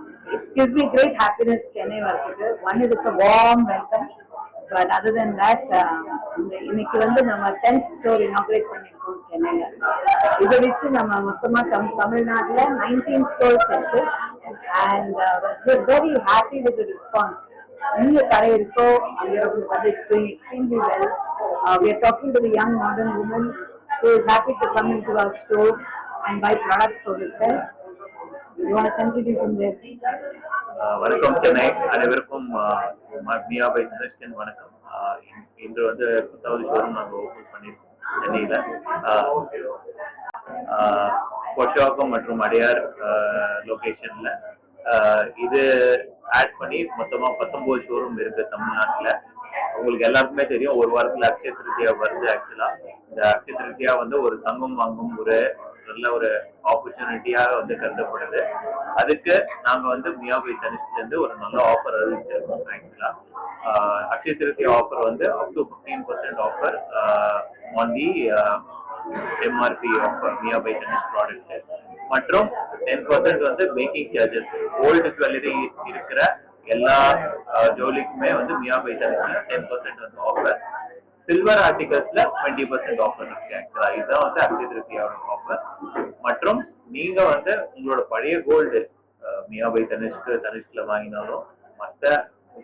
Uh, it gives me great happiness Chennai வரதுக்கு one is a warm welcome but other then that இன்னைக்கு வந்து நம்ம tenth store inaugurate பண்ணிருக்கோம் சென்னையில இதை வச்சு நம்ம மொத்தமா தம் தமிழ்நாட்டுல நைன்டீன் ஸ்டோர்ஸ் இருக்கு and very happy with response எங்க கடை இருக்கோ அங்க வந்து extremely well we are talking to the young modern woman who is happy to come into our store and buy products for herself. You வணக்கம் சென்னை. அனைவருக்கும் மியா by தனுஷ்கன் வணக்கம். இன்று வந்து பத்தாவது ஷோரூம் நாங்கள் ஓப்பன் பண்ணியிருக்கோம் சென்னையில். பொஷாக்கம் மற்றும் அடையார் லொக்கேஷனில் இது ஆட் பண்ணி மொத்தமாக பத்தொம்போது ஷோரூம் இருக்கு தமிழ்நாட்டில். உங்களுக்கு எல்லாருக்குமே தெரியும் ஒரு வாரத்தில் அக்ஷய திருத்தியா வருது ஆக்சுவலாக இந்த அக்ஷய திருத்தியா வந்து ஒரு தங்கம் வாங்கும் ஒரு நல்ல ஒரு ஆப்பர்ச்சுனிட்டியாக வந்து கருதப்படுது. அதுக்கு நாங்க வந்து மியாபை தனிஷ்ல இருந்து ஒரு நல்ல ஆஃபர் அறிவிச்சிருக்கோம் ஆக்சுவலா அக்ஷய திருத்தி ஆஃபர் வந்து up to fifteen percent offer on the MRP offer Mia by Tanishq product மற்றும் டென் பர்சன்ட் வந்து மேக்கிங் சார்ஜஸ் ஓல்டு ஜுவல்லரி இருக்கிற எல்லா ஜோலிக்குமே வந்து மியாபை தனிஷ்ல டென் பர்சன்ட் வந்து ஆஃபர் சில்வர் ஆர்டிகல்ஸ்ல டுவெண்ட்டி பர்சன்ட் ஆஃபர் இருக்கு ஆக்சுவலா இதுதான் வந்து அக்ஷய திருப்தியோட ஆஃபர் மற்றும் நீங்க வந்து உங்களோட பழைய கோல்டு மியாபை தனுஷ்க்கு தனுஷ்ல வாங்கினாலும் மற்ற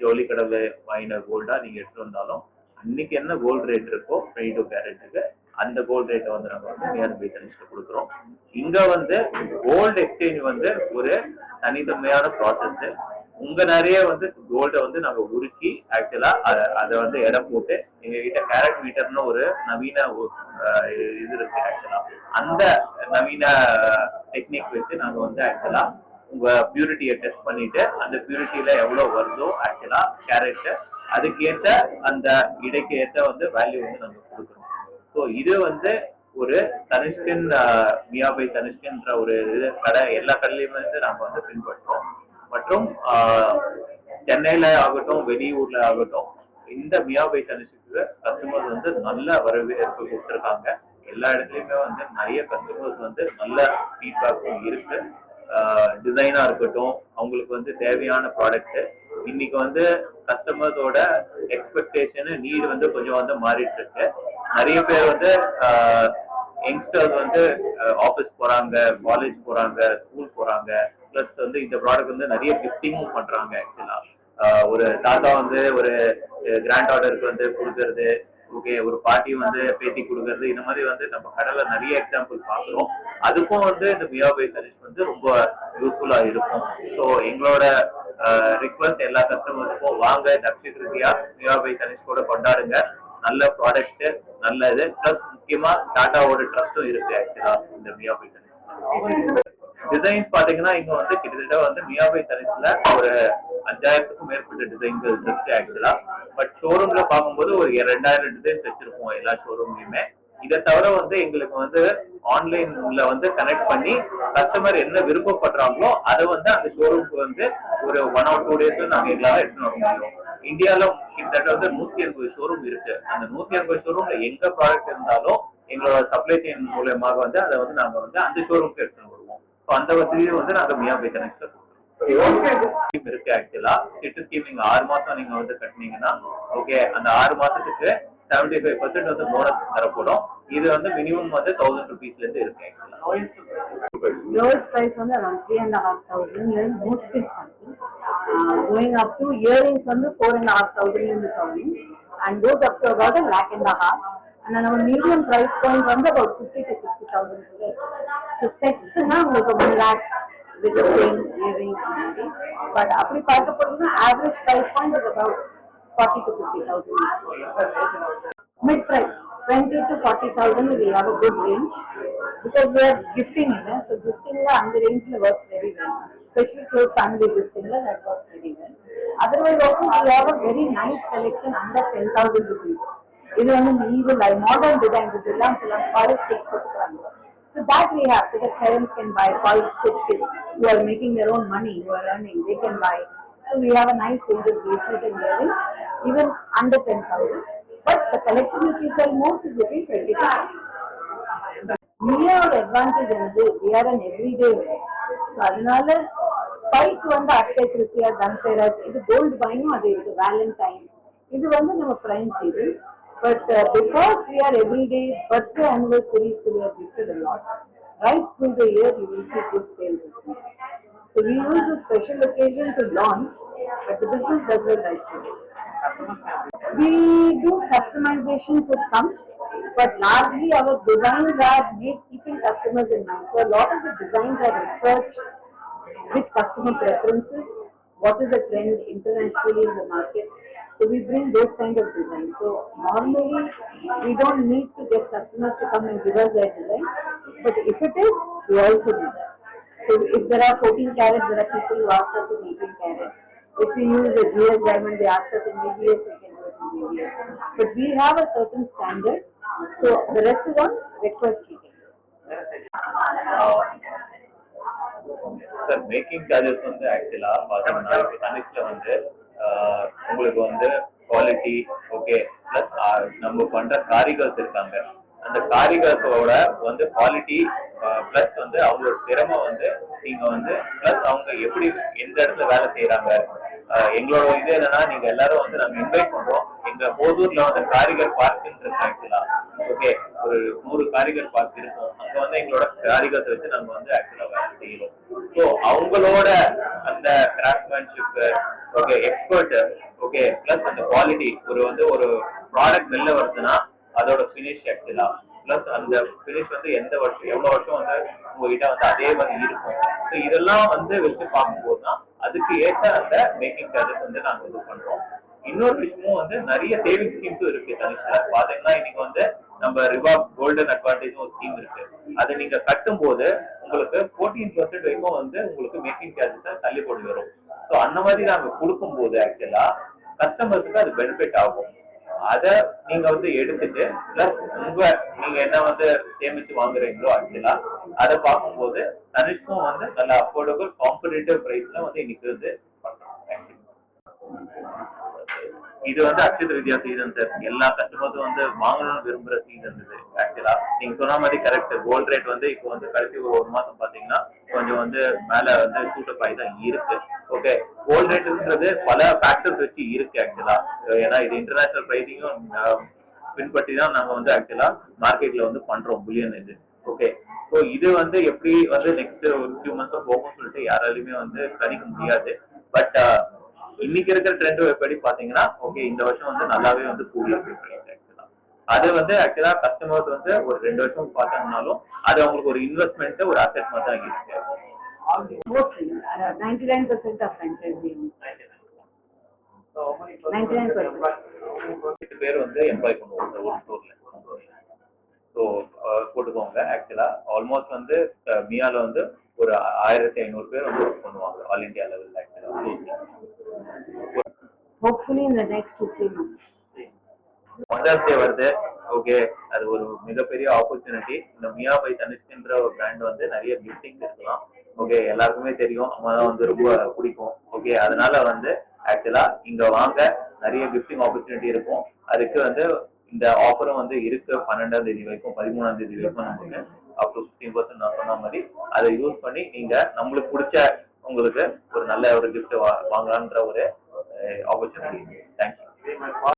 ஜோலி கடையில வாங்கின கோல்டா நீங்க எடுத்து வந்தாலும் அன்னைக்கு என்ன கோல்டு ரேட் இருக்கோ டுவெண்ட்டி டூ கேரட்டுக்கு அந்த கோல்டு ரேட்டை வந்து நம்ம வந்து மியாபை தனுஷ்ல கொடுக்குறோம். இங்க வந்து கோல்டு எக்ஸ்சேஞ்ச் வந்து ஒரு தனித்தன்மையான ப்ராசஸ் உங்க நிறைய வந்து கோல்டை வந்து நாங்க உருக்கி ஆக்சுவலா அதை வந்து இடம் போட்டு எங்க கிட்ட கேரட் மீட்டர்னு ஒரு நவீன இது இருக்கு ஆக்சுவலா அந்த நவீன டெக்னிக் வச்சு நாங்க வந்து ஆக்சுவலா உங்க பியூரிட்டியை டெஸ்ட் பண்ணிட்டு அந்த பியூரிட்டியில எவ்வளவு வருதோ ஆக்சுவலா கேரட் அதுக்கேற்ற அந்த இடைக்கு ஏற்ற வந்து வேல்யூ வந்து நாங்க கொடுக்குறோம். ஸோ இது வந்து ஒரு தனிஷ்கன் மியாபை தனிஷ்கன்ற ஒரு இது கடை எல்லா கடையிலுமே வந்து நாம வந்து பின்பற்றோம் மற்றும் சென்னையில ஆகட்டும் வெளியூர்ல ஆகட்டும் இந்த மியாபை தனிஷ்க்கு கஸ்டமர்ஸ் வந்து நல்ல வரவேற்பு கொடுத்துருக்காங்க. எல்லா இடத்துலயுமே வந்து நிறைய கஸ்டமர்ஸ் வந்து நல்ல ஃபீட்பேக்கும் இருக்கு. டிசைனா இருக்கட்டும் அவங்களுக்கு வந்து தேவையான ப்ராடக்ட் இன்னைக்கு வந்து கஸ்டமர்ஸோட எக்ஸ்பெக்டேஷனு நீடு வந்து கொஞ்சம் வந்து மாறிட்டு இருக்கு. நிறைய பேர் வந்து யங்ஸ்டர்ஸ் வந்து ஆஃபீஸ் போறாங்க காலேஜ் போறாங்க ஸ்கூல் போறாங்க. ப்ளஸ் வந்து இந்த ப்ராடக்ட் வந்து நிறைய கிஃப்டிங்கும் பண்றாங்க ஆக்சுவலா ஒரு தாத்தா வந்து ஒரு கிராண்ட் ஆர்டருக்கு வந்து கொடுக்கறது ஓகே ஒரு பாட்டி வந்து பேத்தி கொடுக்கறது இந்த மாதிரி வந்து நம்ம கடல நிறைய எக்ஸாம்பிள் பார்க்குறோம். அதுக்கும் வந்து இந்த மியாபை சர்வீஸ் வந்து ரொம்ப யூஸ்ஃபுல்லா இருக்கும். ஸோ எங்களோட ரிக்வஸ்ட் எல்லா கஸ்டமர்ஸுக்கும் வாங்க தக்ஷி திருத்தியா மியாபை சர்வீஸ் கூட கொண்டாடுங்க. நல்ல ப்ராடக்ட் நல்ல இது ப்ளஸ் முக்கியமா டாட்டாவோட ட்ரஸ்டும் இருக்கு ஆக்சுவலா இந்த மியாபை சர்வீஸ் டிசைன்ஸ் பாத்தீங்கன்னா இங்க வந்து கிட்டத்தட்ட வந்து மியாபை தனிச்சுல ஒரு அஞ்சாயிரத்துக்கும் மேற்பட்ட டிசைன்கள் இருக்கு ஆக்சுவலா பட் ஷோரூம்ல பார்க்கும்போது ஒரு ரெண்டாயிரம் டிசைன்ஸ் வச்சிருப்போம் எல்லா ஷோரூம்லயுமே இதை தவிர வந்து எங்களுக்கு வந்து ஆன்லைன்ல வந்து கனெக்ட் பண்ணி கஸ்டமர் என்ன விருப்பப்படுறாங்களோ அதை வந்து அந்த ஷோரூம்க்கு வந்து ஒரு ஒன் ஆர் டூ டேஸ்ல நாங்க எல்லாரும் எடுத்துட்டு வர முடியும். இந்தியால கிட்டத்தட்ட வந்து நூத்தி எண்பது ஷோரூம் இருக்கு. அந்த நூத்தி எண்பது ஷோரூம்ல எங்க ப்ராடக்ட் இருந்தாலும் எங்களோட சப்ளை செயின் மூலயமாக வந்து அதை வந்து நாங்க வந்து அந்த ஷோரூம்க்கு எடுத்துட்டு வருவோம். ஸோ அந்த வசதியும் வந்து நாங்க மியாபை கனெக்ட்ல ஸ்கீம் இருக்கு ஆக்சுவலா சிட்டு ஸ்கீம் நீங்க ஆறு மாசம் நீங்க வந்து கட்டினீங்கன்னா ஓகே அந்த ஆறு மாசத்துக்கு செவன்டி ஃபைவ் பர்சன்ட் வந்து போனஸ் தரப்படும் இது வந்து மினிமம் வந்து தௌசண்ட் ருபீஸ்ல இருந்து இருக்கு ஆக்சுவலா Lowest price வந்து half thousand, then mostly something. Uh, going up to earrings வந்து and a half thousand இருந்து up to about a lakh and a half. And then our medium price point வந்து about fifty to sixty thousand இருக்கு. உங்களுக்கு one lakh with but அப்படி பார்க்க போனோம்னா average price point forty to fifty thousand mid price twenty to forty thousand we have a good range because we are gifting இல்லை so கிஃப்டிங்கில் அந்த ரேஞ்சில் work very well special close family கிஃப்டிங்கில் that work very well otherwise also we have a very nice collection under ten thousand rupees இது வந்து evil eye modern designs இதெல்லாம் சில ballistic கொடுக்குறாங்க So that we have, so that parents can buy, college kids who are making their own money, who are earning, they can buy. So we have a nice range of bracelet and earrings, even under ten thousand. But the collection which we sell most is between twenty to Miaவோட advantage வந்து we are an everyday wear. அதனால spike வந்து அக்ஷய திருப்தியா தன்தேரஸ் இது gold பைனும் அது இருக்கு Valentine இது வந்து நம்ம prime but uh, because we are every day, birthday anniversary, so we are gifted a lot. Right through the year, We will see good sales. So we use a special occasion to launch, but the business does not like to We do customization for some, but largely our designs are made keeping customers in mind. So a lot of the designs are researched with customer preferences, what is the trend internationally in the market, So we bring those kind of designs. So normally, we don't need to get customers to come and give us their design, but if it is, we also do that. So if there are fourteen carats, there are people who ask us in eighteen carats. If we use a GS diamond, they ask us in VBS, we can do it in VBS. But we have a certain standard, so the rest is on request we can do. Sir making charges வந்து ஆக்சுவலா பாத்தீங்கன்னா இப்போ தனிஷ்ல வந்து ஆஹ், உங்களுக்கு வந்து quality okay plus நம்ம பண்ற காரிகர்ஸ் இருக்காங்க. அந்த காரிகர்ஸோட வந்து குவாலிட்டி பிளஸ் வந்து அவங்களோட திறமை வந்து நீங்க வந்து பிளஸ் அவங்க எப்படி எந்த இடத்துல வேலை செய்யறாங்க எங்களோட இது என்னன்னா நீங்க எல்லாரும் வந்து நாங்க இன்வைட் பண்றோம். எங்க போதூர்ல வந்து காரிகர் பார்க்குன்னு ஆக்சுவலா ஓகே ஒரு நூறு காரிகர் பார்க் இருக்கும். அங்க வந்து எங்களோட காரிகர்ஸ் வச்சு நாங்க வந்து ஆக்சுவலா வேலை செய்யறோம். ஸோ அவங்களோட அந்த craftsmanship okay expert okay plus அந்த குவாலிட்டி ஒரு வந்து ஒரு ப்ராடக்ட் வெளில வருதுன்னா அதோட ஃபினிஷ் ஆக்சுவலா பிளஸ் அந்த ஃபினிஷ் வந்து எந்த வருஷம் எவ்வளவு வருஷம் வந்து உங்ககிட்ட வந்து அதே மாதிரி இருக்கும். ஸோ இதெல்லாம் வந்து வச்சு பார்க்கும்போது தான் அதுக்கு ஏற்ற அந்த மேக்கிங் சார்ஜஸ் வந்து நாங்க இது பண்றோம். இன்னொரு விஷயமும் வந்து நிறைய சேவிங் ஸ்கீம்ஸும் இருக்கு தனிஷா. பாத்தீங்கன்னா இன்னைக்கு வந்து நம்ம ரிவாப் கோல்டன் அட்வான்டேஜ் ஒரு ஸ்கீம் இருக்கு. அதை நீங்க கட்டும் போது உங்களுக்கு ஃபோர்டீன் பர்சன்ட் வரைக்கும் வந்து உங்களுக்கு மேக்கிங் சார்ஜஸ் தள்ளுபடி வரும். ஸோ அந்த மாதிரி நாங்க கொடுக்கும்போது ஆக்சுவலா கஸ்டமர்ஸுக்கு அது பெனிஃபிட் ஆகும். அதை நீங்க வந்து எடுத்துட்டு பிளஸ் உங்க நீங்க என்ன வந்து சேமிச்சு வாங்குறீங்களோ ஆக்சுவலா அதை பார்க்கும்போது தனிஷ்கும் வந்து நல்ல அஃபோர்டபுள் காம்படிட்டிவ் பிரைஸ்ல வந்து இன்னைக்கு வந்து பண்றோம். Thank you. இது வந்து அக்ஷய வித்யா சீசன் சார் எல்லா கஸ்டமர்ஸும் வந்து வாங்கணும்னு விரும்புற சீசன் இது ஆக்சுவலா நீங்க சொன்ன மாதிரி கரெக்ட் கோல்ட் ரேட் வந்து இப்போ வந்து கடைசி ஒரு ஒரு மாசம் பாத்தீங்கன்னா கொஞ்சம் வந்து மேல வந்து சூட்டப் ஆகி தான் இருக்கு. ஓகே கோல்ட் ரேட்ன்றது பல ஃபேக்டர்ஸ் வச்சு இருக்கு ஆக்சுவலா ஏன்னா இது இன்டர்நேஷனல் பிரைசிங்கும் பின்பற்றி தான் நாங்க வந்து ஆக்சுவலா மார்க்கெட்ல வந்து பண்றோம் புல்லியன் இது. ஓகே ஸோ இது வந்து எப்படி வந்து நெக்ஸ்ட் ஒரு ஃபியூ மந்த்ஸ் போகும்னு சொல்லிட்டு யாராலையுமே வந்து கணிக்க முடியாது. பட் இன்னைக்கு இருக்கிற ட்ரெண்ட் எப்படி பாத்தீங்கன்னா ஓகே இந்த வருஷம் வந்து நல்லாவே வந்து ஆக்சுவலா அது வந்து ஆக்சுவலா கஸ்டமர்ஸ் வந்து ஒரு ரெண்டு வருஷம் பார்த்தாங்கனாலும் அது அவங்களுக்கு ஒரு இன்வெஸ்ட்மெண்ட் ஒரு அசெட் மாதிரி தான் இருக்கு. பேர் வந்து எம்ப்ளாய் பண்ணுவோம் ஒரு ஸ்டோர்ல ஸோ போட்டுக்கோங்க ஆக்சுவலா ஆல்மோஸ்ட் வந்து மியால வந்து ஒரு ஆயிரத்தி ஐநூறு பேர் வந்து ஒர்க் பண்ணுவாங்க ஆல் இந்தியா லெவலில் ஆக்சுவலா ஹோப்ஃபுல்லி இந்த next next two, mother's day வருது. ஓகே அது ஒரு மிகப்பெரிய ஆப்பர்ச்சுனிட்டி இந்த மியா பை தனிஷ்கின்ற ஒரு பிராண்ட் வந்து நிறைய கிஃப்டிங் இருக்கலாம். ஓகே எல்லாருக்குமே தெரியும். அம்மா தான் வந்து ரொம்ப பிடிக்கும். ஓகே அதனால வந்து ஆக்சுவலா இங்க வாங்க. நிறைய கிஃப்டிங் ஆப்பர்ச்சுனிட்டி இருக்கும். அதுக்கு வந்து இந்த ஆஃபரும் வந்து இருக்கு. பன்னெண்டாம் தேதி வரைக்கும் பதிமூணாம் தேதி வரைக்கும் நமக்கு அப் டு ஃபிஃப்டீன் பர்சன்ட் நான் சொன்ன மாதிரி அதை யூஸ் பண்ணி நீங்க நம்மளுக்கு பிடிச்ச உங்களுக்கு ஒரு நல்ல ஒரு கிஃப்ட் வாங்கலான்ற ஒரு ஆப்பர்ச்சுனிட்டி தேங்க்யூ